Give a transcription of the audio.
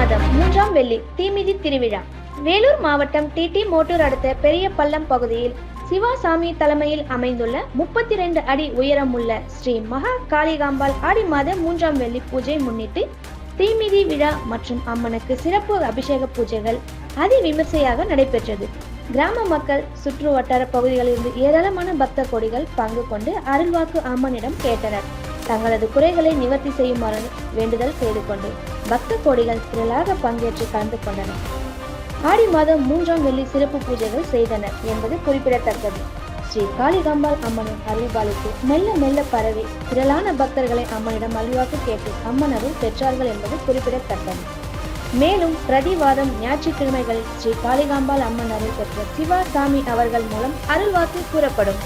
மாதம் மூன்றாம் வெள்ளி தீமிதி திருவிழா. வேலூர் மாவட்டம் டிடி மோட்டூர் அடுத்த பெரிய பள்ளம் பகுதியில் சிவாசாமி தலைமையில் அமைந்துள்ள முப்பத்தி ரெண்டு அடி உயரமுள்ள ஸ்ரீ மகா காளிகாம்பாள் ஆடி மாத மூன்றாம் வெள்ளி பூஜை முன்னிட்டு தீமிதி விழா மற்றும் அம்மனுக்கு சிறப்பு அபிஷேக பூஜைகள் அதி விமர்சையாக நடைபெற்றது. கிராம மக்கள் சுற்று வட்டார பகுதிகளிலிருந்து ஏராளமான பக்த கொடிகள் பங்கு கொண்டு அருள்வாக்கு அம்மனிடம் கேட்டனர். தங்களது குறைகளை நிவர்த்தி செய்யுமாறு வேண்டுதல் செய்து கொண்டு பக்த கோடிகள் திரளாக பங்கேற்று கலந்து கொண்டனர். ஆடி மாதம் மூன்றாம் வெள்ளி சிறப்பு பூஜைகள் செய்தனர் என்பது குறிப்பிடத்தக்கது. ஸ்ரீ காளிகாம்பாள் அம்மனின் அருள்பாலித்து மெல்ல மெல்ல பரவி திரளான பக்தர்களை அம்மனிடம் அல்வாக்கு கேட்டு அம்மன் அருள் பெற்றார்கள் என்பது குறிப்பிடத்தக்கது. மேலும் பிரதிவாதம் ஞாயிற்றுக்கிழமைகளில் ஸ்ரீ காளிகாம்பாள் அம்மன் அருள் பெற்ற சிவா சாமி அவர்கள் மூலம் அருள்வாக்கு கூறப்படும்.